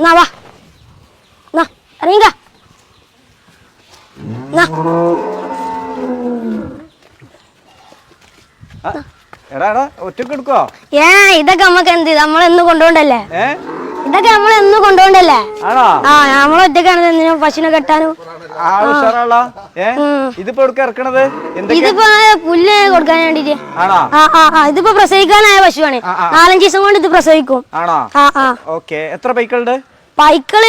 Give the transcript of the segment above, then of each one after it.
എന്നാ വാ. എന്നാ ഇറങ്ങിക്ക എന്നാ എടാ എടാ ഒറ്റയ്ക്ക് എടുക്കോ? ഏ ഇതൊക്കെ നമ്മക്ക് എന്ത് നമ്മളെന്ന് കൊണ്ടുപോണ്ടല്ലേ ഏ? ഇതൊക്കെ നമ്മളെന്ന് കൊണ്ടുപോണ്ടല്ലേ ആണോ? ആ നമ്മളൊറ്റക്കാണ് എന്തിനാ പശുവിനെ കെട്ടാനും? ആ ഉഷാറാളാ ഏ? ഇതിപ്പോ എടുക്ക ഇറക്കണത്? ഇതിപ്പോ പുല്ല് കൊടുക്കാൻ വേണ്ടിട്ട്. ആണോ? ആ ആ ആ. ഇതിപ്പോ പ്രസവിക്കാനായ പശുവാണ്. നാലഞ്ച് ദിവസം കൊണ്ട് ഇത് പ്രസവിക്കും. ആണോ? ഓക്കെ. എത്ര പൈക്കളുണ്ട്? പൈക്കൾ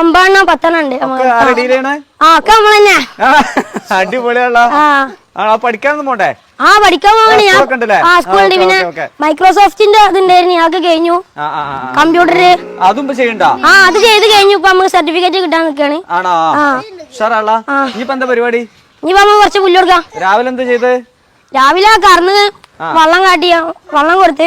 ഒമ്പതെണ്ണം പത്തെണ്ണം ഉണ്ട്. ഒക്കെ നമ്മൾ തന്നെ ആ. ആണോ പഠിക്കാനൊന്നും പോണ്ടേ? ആ പഠിക്കാൻ പോകണേ ഞാൻ. ആ സ്കൂളിൽ പിന്നെ. മൈക്രോസോഫ്റ്റിന്റെ ഞങ്ങൾക്ക് കഴിഞ്ഞു. കമ്പ്യൂട്ടറ് അതും ചെയ്യണ്ട? ആ അത് ചെയ്ത് കഴിഞ്ഞു. ഇപ്പൊ നമുക്ക് സർട്ടിഫിക്കറ്റ് കിട്ടാൻ നിൽക്കാണ് ആണോ? ഉഷാറാളാ ഇനിയിപ്പോ എന്താ പരിപാടി? നമുക്ക് കുറച്ച് പുല്ല് കൊടുക്കാം. രാവിലെ എന്താ ചെയ്ത്? രാവിലെ കറന്ന് വള്ളം കാട്ടിയ വള്ളം കൊടുത്ത്.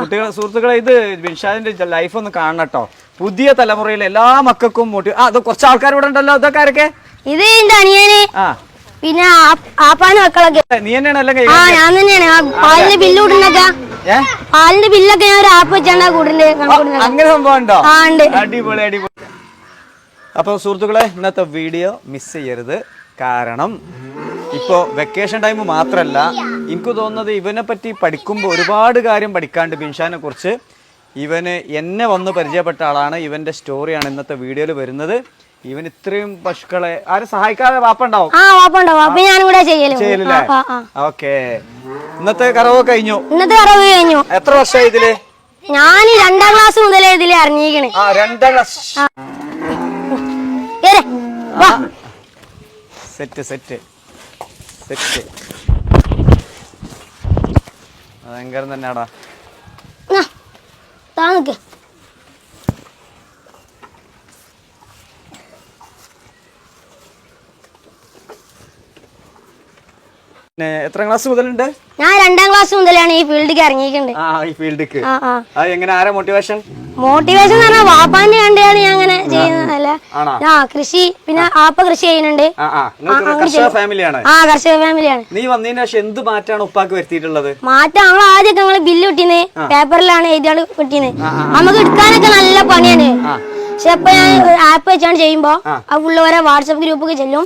കുട്ടികളെ സുഹൃത്തുക്കളെ ഇത് ബിൻഷാദിന്റെ ലൈഫ് ഒന്ന് കാണണം കേട്ടോ. പുതിയ തലമുറയിലെ എല്ലാ മക്കൾക്കും മോട്ടി ആ കുറച്ച് ആൾക്കാർ ഇവിടെ ഉണ്ടല്ലോ ഇതൊക്കെ ആരൊക്കെ? ഇത് എന്റെ അനിയന്. ആ. പിന്നെ ആ- ആപ്പാന്റെ മക്കളൊക്കെ. നീ തന്നെയാണ് എല്ലാം ആ കൈകാര്യം ഞാൻ തന്നെയാണ്. ആ പാലിന്റെ ബില്ല് കൂടുന്നൊക്കെ ഏ? പാലിന്റെ ബില്ലൊക്കെ ഞാൻ ഒരു ആപ്പ് വെച്ചാണ്ടാ കൂട്ടിന്റെ കണക്കൂട്ടുന്നത് അങ്ങനെ സംഭവം ഉണ്ടോ? ആ ഉണ്ട്. അടിപൊളി അടിപൊളി. അപ്പോൾ സുഹൃത്തുക്കളെ ഇന്നത്തെ വീഡിയോ മിസ് ചെയ്യരുത്. കാരണം ഇപ്പോൾ വെക്കേഷൻ ടൈം മാത്രമല്ല എനിക്ക് തോന്നുന്നത് ഇവനെ പറ്റി പഠിക്കുമ്പോൾ ഒരുപാട് കാര്യം പഠിക്കാണ്ട് ബിൻഷാനെ കുറിച്ച്. ഇവന് എന്നെ വന്ന് പരിചയപ്പെട്ട ആളാണ്. ഇവന്റെ സ്റ്റോറിയാണ് ഇന്നത്തെ വീഡിയോയിൽ വരുന്നത്. ഇവൻ ഇത്രയും പശുക്കളെ ആരും സഹായിക്കാതെ വാപ്പ ഉണ്ടാവും? ആ വാപ്പുണ്ടോ വാപ്പ ഞാനും കൂടെ ചെയ്യൽ. ചെയ്യലില്ലേ? ആ, ആ, ആ. ഓക്കെ. ഇന്നത്തെ കറവ് കഴിഞ്ഞു? ഇന്നത്തെ അറിവ് കഴിഞ്ഞു. എത്ര വർഷമായി ഇതിൽ? ഞാൻ രണ്ടാം ക്ലാസ് മുതലേ ഇതിൽ അറിഞ്ഞിരിക്കണേ ആ രണ്ടാം ക്ലാസ്. കേറ്. വാ. Set set. സെറ്റ്. ഭയങ്കരം തന്നെയാടാ. എന്നാ, താ നിക്ക്. എത്ര ക്ലാസ് മുതലുണ്ട്? ഞാൻ രണ്ടാം ക്ലാസ് മുതലാണ് ഈ ഫീൽഡിലേക്ക് ഇറങ്ങിയിട്ടുണ്ട് ആ ഈ ഫീൽഡിക്ക് ആ ആ. അത് എങ്ങനെ ആരാ മോട്ടിവേഷൻ മോട്ടിവേഷൻ എന്ന് പറഞ്ഞാൽ വാപ്പാന്റെ കണ്ടാണ് ഞാൻ അങ്ങനെ ചെയ്യുന്നതല്ല ആണോ? ആ കൃഷി പിന്നെ ആപ്പ കൃഷി ചെയ്യുന്നുണ്ട്. ആ ആ. നിങ്ങൾക്ക് കർഷക ഫാമിലിയാണ് ആ കർഷക ഫാമിലിയാണ് നീ വന്നതിന് ശേഷം എന്ത് മാറ്റാണ് ഉപ്പാക്ക് വരുത്തിയിട്ടുള്ളത്? മാറ്റം നമ്മൾ ആദ്യമൊക്കെ നമ്മൾ ബില്ല് കിട്ടിയത് പേപ്പറിലാണ് എഴുതിയാണ് കിട്ടിയത് നമുക്ക് എടുക്കാനൊക്കെ നല്ല പണിയാണ്. പക്ഷെ ഇപ്പൊ ഞാൻ ആപ്പ് വെച്ചാണ് ചെയ്യുമ്പോ ആ. ഫുള്ള് ഓരോ വാട്സപ്പ് ഗ്രൂപ്പൊക്കെ ചെല്ലും.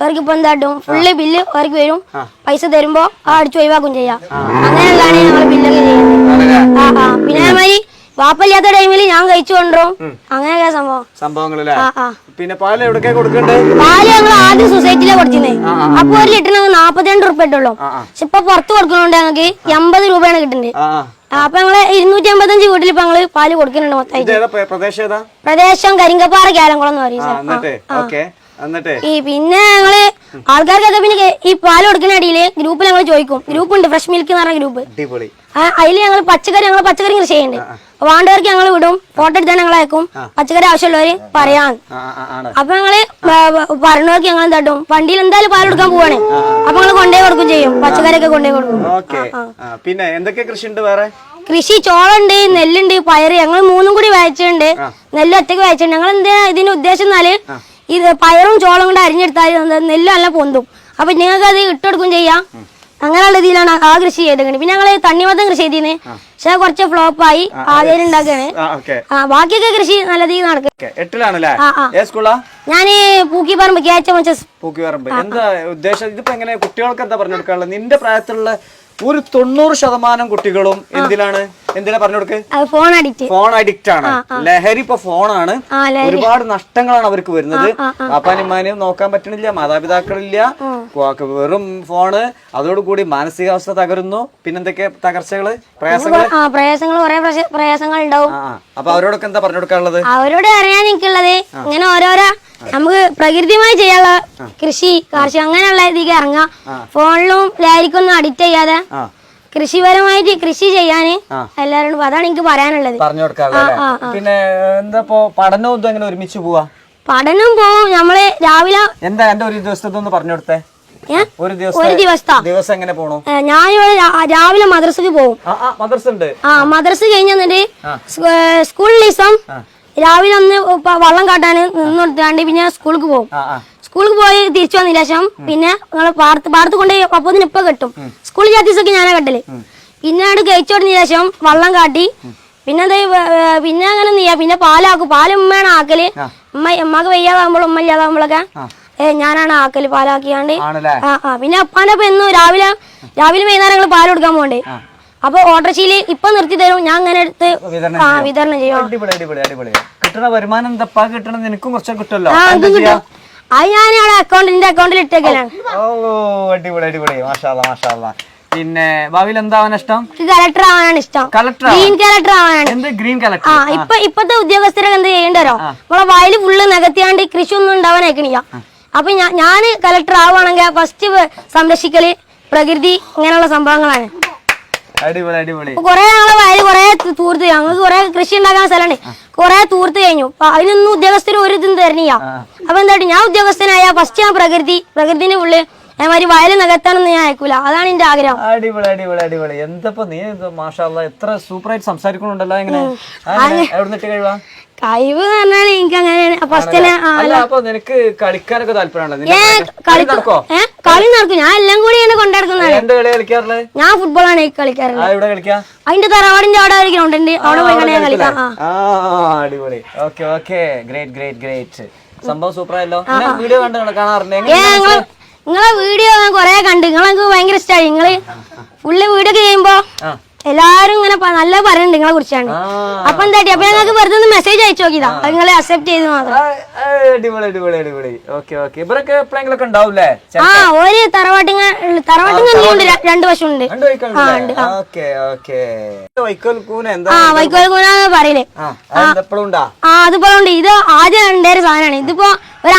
അവർക്ക് ഇപ്പൊ എന്താട്ടും ഫുള്ള് ബില്ല് അവർക്ക് വരും. പൈസ തരുമ്പോ ആ അടിച്ചു ഒഴിവാക്കും ചെയ്യാം. അങ്ങനെയുള്ളതാണ് ഞങ്ങൾ ബില്ലൊക്കെ ചെയ്യുന്നത്. ആ ആ. പിന്നെ അതേമാതിരി വാപ്പല്ലാത്ത ടൈമിൽ ഞാൻ കഴിച്ചു കൊണ്ടുവരും. അങ്ങനെയൊക്കെ സംഭവം. സംഭവങ്ങളില്ലേ? പിന്നെ പാൽ എവിടെ കൊടുക്കണ്ടേ? പാൽ ഞങ്ങൾ ആദ്യം സൊസൈറ്റിയിലെ കൊടുത്തിരുന്നേ. അപ്പൊ ഒരു ലിറ്ററിന് നാപ്പത്തിരണ്ട് റുപ്യ ഇട്ടുള്ളൂ. പക്ഷെ ഇപ്പൊ പുറത്ത് കൊടുക്കണോണ്ട് ഞങ്ങൾക്ക് എൺപത് രൂപയാണ് കിട്ടുന്നത്. അപ്പൊ ഞങ്ങൾ ഇരുന്നൂറ്റി അമ്പത്തഞ്ച് വീട്ടിൽ ഇപ്പൊ ഞങ്ങൾ പാൽ കൊടുക്കുന്നുണ്ട് മൊത്തം പ്രദേശം കരിങ്കപ്പാറ കേലംകുളം എന്ന് പറയും. എന്നിട്ട്? ഈ പിന്നെ ഞങ്ങൾ ആൾക്കാർക്കൊക്കെ പിന്നെ ഈ പാൽ കൊടുക്കുന്ന അടിയിൽ ഗ്രൂപ്പിൽ ഞങ്ങൾ ചോദിക്കും. ഗ്രൂപ്പ് ഉണ്ട് ഫ്രഷ് മിൽക്ക് എന്ന് പറഞ്ഞ ഗ്രൂപ്പ്. അടിപൊളി. അതിൽ ഞങ്ങൾ പച്ചക്കറി ഞങ്ങൾ പച്ചക്കറി കൃഷി ചെയ്യുന്നുണ്ട് വേണ്ടവർക്ക് ഞങ്ങൾ വിടും. ഫോട്ടോ എടുത്താൽ ഞങ്ങൾ അയക്കും. പച്ചക്കറി ആവശ്യമുള്ളവര് പറയാൻ അപ്പൊ ഞങ്ങൾ പറഞ്ഞവർക്ക് ഞങ്ങൾ എന്താട്ടും വണ്ടിയിൽ എന്തായാലും പാൽ കൊടുക്കാൻ പോവാണ്. അപ്പൊ ഞങ്ങൾ കൊണ്ടേ കൊടുക്കും ചെയ്യും. പച്ചക്കറി ഒക്കെ കൊണ്ടേ കൊടുക്കും. പിന്നെ എന്തൊക്കെ കൃഷി ഉണ്ട് വേറെ? കൃഷി ചോളുണ്ട് നെല്ലുണ്ട് പയറ്. ഞങ്ങൾ മൂന്നും കൂടി വായിച്ചിട്ടുണ്ട്. നെല്ല് ഒറ്റയ്ക്ക് വായിച്ചിട്ടുണ്ട്. ഞങ്ങൾ എന്താ ഇതിന്റെ ഉദ്ദേശം എന്നാൽ ഇത് പയറും ചോളം കൊണ്ട് അരിഞ്ഞെടുത്താൽ എന്താ നെല്ല് പൊന്തും. അപ്പൊ നിങ്ങൾക്ക് അത് ഇട്ടെടുക്കും ചെയ്യാം. അങ്ങനെയുള്ള രീതിയിലാണ് ആ കൃഷി ചെയ്തേക്കുന്നത് പിന്നെ ഞങ്ങൾ തണ്ണിമത്തം കൃഷി ചെയ്തിന്. പക്ഷെ കുറച്ച് ഫ്ലോപ്പായി ആദ്യം ഉണ്ടാക്കാണ്. ആ ബാക്കിയൊക്കെ കൃഷി നല്ല രീതിയിൽ നടക്കും. ഞാൻ പൂക്കി പറമ്പ് കേച്ച പൂക്കിപ്പറമ്പ് എന്താ ഉദ്ദേശം? ഇതിപ്പോ എങ്ങനെ കുട്ടികൾക്ക് എന്താ പറഞ്ഞു കൊടുക്കാനുള്ളത്? നിന്റെ പ്രായത്തിലുള്ള ഒരു തൊണ്ണൂറ് ശതമാനം കുട്ടികളും എന്തിനാണ് എന്തിനാ പറഞ്ഞു കൊടുക്ക്? ഫോൺ അഡിക്റ്റ് ഫോൺ അഡിക്റ്റ് ആണ്. ലഹരി ഇപ്പൊ ഫോണാണ് ഒരുപാട് നഷ്ടങ്ങളാണ് അവർക്ക് വരുന്നത്. അപ്പാനിമാനെയും നോക്കാൻ പറ്റണില്ല മാതാപിതാക്കളില്ല. വെറും ഫോണ് അതോടുകൂടി മാനസികാവസ്ഥ തകരുന്നു. പിന്നെന്തൊക്കെ തകർച്ചകൾ? പ്രയാസങ്ങൾ പ്രയാസങ്ങൾ ഉണ്ടാവും. അപ്പൊ അവരോടൊക്കെ എന്താ പറഞ്ഞു കൊടുക്കാനുള്ളത്? അവരോട് അറിയാൻ എനിക്കുള്ളത്. ഇങ്ങനെ ഓരോരോ നമുക്ക് പ്രകൃതിയുമായി ചെയ്യാനുള്ള കൃഷി കാർഷിക അങ്ങനെയുള്ള ഇതിലേക്ക് ഇറങ്ങാം ഫോണിലും ലഹരിക്കൊന്നും അഡിക്റ്റ് ചെയ്യാതെ കൃഷിപരമായിട്ട് കൃഷി ചെയ്യാന് എല്ലാവരോടും അതാണ് എനിക്ക് പറയാനുള്ളത്. പറഞ്ഞു കൊടുക്കാറുള്ളത് പിന്നെ എന്താ പഠനവും ഇതും എങ്ങനെ ഒരുമിച്ച് പോവാ? പഠനം പോവും. നമ്മൾ രാവിലെ എന്താ എന്റെ ഒരു ദിവസത്തെ ഒന്ന് പറഞ്ഞു കൊടുത്തേ? ഒരു ദിവസം ദിവസം എങ്ങനെ പോണു? ഞാൻ ഇവിടെ രാവിലെ മദ്രസക്ക് പോകും മദർസ ഉണ്ട്. ആ മദ്രസ കഴിഞ്ഞിട്ട് സ്കൂളിൽ ദിവസം രാവിലെ ഒന്ന് വള്ളം കാട്ടാൻ നിന്നു കൊടുത്താണ്ട് പിന്നെ സ്കൂളിൽ പോകും സ്കൂളിൽ പോയി തിരിച്ചു വന്നില്ല ശേഷം പിന്നെ നിങ്ങൾ പാടത്ത് പാടത്ത് കൊണ്ടുപോയി അപ്പത്തിന് ഇപ്പൊ കെട്ടും. സ്കൂളിൽ ജാത്തീസൊക്കെ ഞാനാ കെട്ടൽ. പിന്നെ അവിടെ കഴിച്ചോടിന് ശേഷം വള്ളം കാട്ടി. പിന്നെ വേ- പിന്നെ അങ്ങനെ നീയാ. പിന്നെ പാലാക്കും. പാൽ ഉമ്മയാണ് ആക്കൽ. ഉമ്മ ഉമ്മക്ക് വയ്യാതാകുമ്പോൾ ഉമ്മ ഇല്ലാതാകുമ്പോഴൊക്കെ ഏ, ഞാനാണ് ആക്കൽ പാലാക്കിയാണ്ട്. ആ ആ. പിന്നെ അപ്പാന്റെ ഇപ്പൊ എന്നും രാവിലെ രാവിലെ വൈകുന്നേരം ഞങ്ങൾ പാൽ കൊടുക്കാൻ പോകണ്ടേ അപ്പൊ ഓട്ടർശീൽ ഇപ്പൊ നിർത്തി തരും. ഞാൻ അങ്ങനെ എടുത്ത് വിതരണം ചെയ്യും. വരുമാനം കിട്ടണം നിനക്കും കുറച്ചൊക്കെ കിട്ടുമല്ലോ. അതും ഞാൻ അവിടെ അക്കൗണ്ടിൽ ഇട്ടേക്കലാണ്. ഓ അടിപൊളി അടിപൊളി. മാഷാല്ല മാഷാല്ല. പിന്നെ ഭാവിയിൽ എന്താവാൻ ഇഷ്ടം? കലക്ടർ ആവാനാണ് ഇഷ്ടം. കളക്ടർ ഗ്രീൻ കലക്ടർ ആവാനാണ്. എന്ത് ഗ്രീൻ ആ കളക്ടർ ഇപ്പൊ ഇപ്പത്തെ ഉദ്യോഗസ്ഥരൊക്കെ എന്ത് ചെയ്യണ്ടോ നമ്മളെ വയൽ ഫുള്ള് നികത്തിയാണ്ട് കൃഷി ഒന്നും ഉണ്ടാവാൻ അയക്കണില്ല അപ്പൊ ഞാൻ ഞാൻ കലക്ടർ ആവുകയാണെങ്കിൽ ഫസ്റ്റ് സംരക്ഷിക്കൽ പ്രകൃതി ഇങ്ങനെയുള്ള സംഭവങ്ങളാണ്. അടിപൊളി അടിപൊളി. കൊറേ ഞങ്ങളെ വയൽ കൊറേ തൂർത്ത് ഞങ്ങൾക്ക് കൊറേ കൃഷി ഉണ്ടാക്കാൻ സ്ഥലമാണ് കൊറേ തൂർത്ത് കഴിഞ്ഞു. അപ്പൊ അതിനൊന്നും ഉദ്യോഗസ്ഥർ ഒരു ഇതും തരണില്ല. അപ്പൊ എന്താ ഞാൻ ഉദ്യോഗസ്ഥനായ ഫസ്റ്റ് ഞാൻ പ്രകൃതി പ്രകൃതിന്റെ ഉള്ളിൽ അതേമാതിരി വയൽ നികത്താനൊന്നും ഞാൻ അയക്കൂല. അതാണ് എന്റെ ആഗ്രഹം. അടിപൊളി അടിപൊളി അടിപൊളി. എന്തപ്പോ നീ മാഷാല്ല എത്ര സൂപ്പർ ആയിട്ട് സംസാരിക്കണുണ്ടല്ലോ എങ്ങനെ എവിടെ കഴിവാ? കഴിവ് പറഞ്ഞാൽ എനിക്ക് അങ്ങനെ ഫസ്റ്റ് തന്നെ അല്ല അപ്പൊ നിനക്ക് കളിക്കാനൊക്കെ കളി നടക്കോ. ഞാൻ എല്ലാം കൂടി എന്നെ കൊണ്ടിടക്കുന്നതാണ്. ഞാൻ ഫുട്ബോളാണ് കളിക്കാറുള്ളത്. അതിന്റെ തറവാടിന്റെ അവിടെ ഒരു ഗ്രൗണ്ട് ഉണ്ട് അവിടെ പോയി ഞാൻ കളിക്കാം. അടിപൊളി. Okay okay. Great great great സംഭവം സൂപ്പർ ആയല്ലോ. വീഡിയോ കണ്ടു കാണാറുണ്ട് നിങ്ങൾ വീഡിയോ ഞാൻ കൊറേ കണ്ട്. നിങ്ങളെ ഭയങ്കര ഇഷ്ടമായി നിങ്ങൾ ഫുള്ള് വീഡിയോ ഒക്കെ ചെയ്യുമ്പോ. എല്ലാരും ഇങ്ങനെ നല്ല പറയുന്നുണ്ട് നിങ്ങളെ കുറിച്ചാണ്. അപ്പൊ എന്താട്ടി? അപ്പൊ ഞങ്ങൾക്ക് വെറുതെ ഒന്ന് മെസ്സേജ് അയച്ചു നോക്കിയതാ. അത് നിങ്ങളെ അക്സെപ്റ്റ് ചെയ്ത് മാത്രം. ആ, ഒരു തറവാട്ടിങ്ങ തറവാട്ടിങ്ങ ഉണ്ട്. രണ്ട് വൈക്കോൽ കൂന എന്താ ആ വൈക്കോൽ കൂനാന്ന് പറയൽ. ആ അതെപ്പോഴും ഉണ്ട്? ഇത് ആദ്യം ഉണ്ടായ സാധനമാണ്. ഇതിപ്പോ ഒരു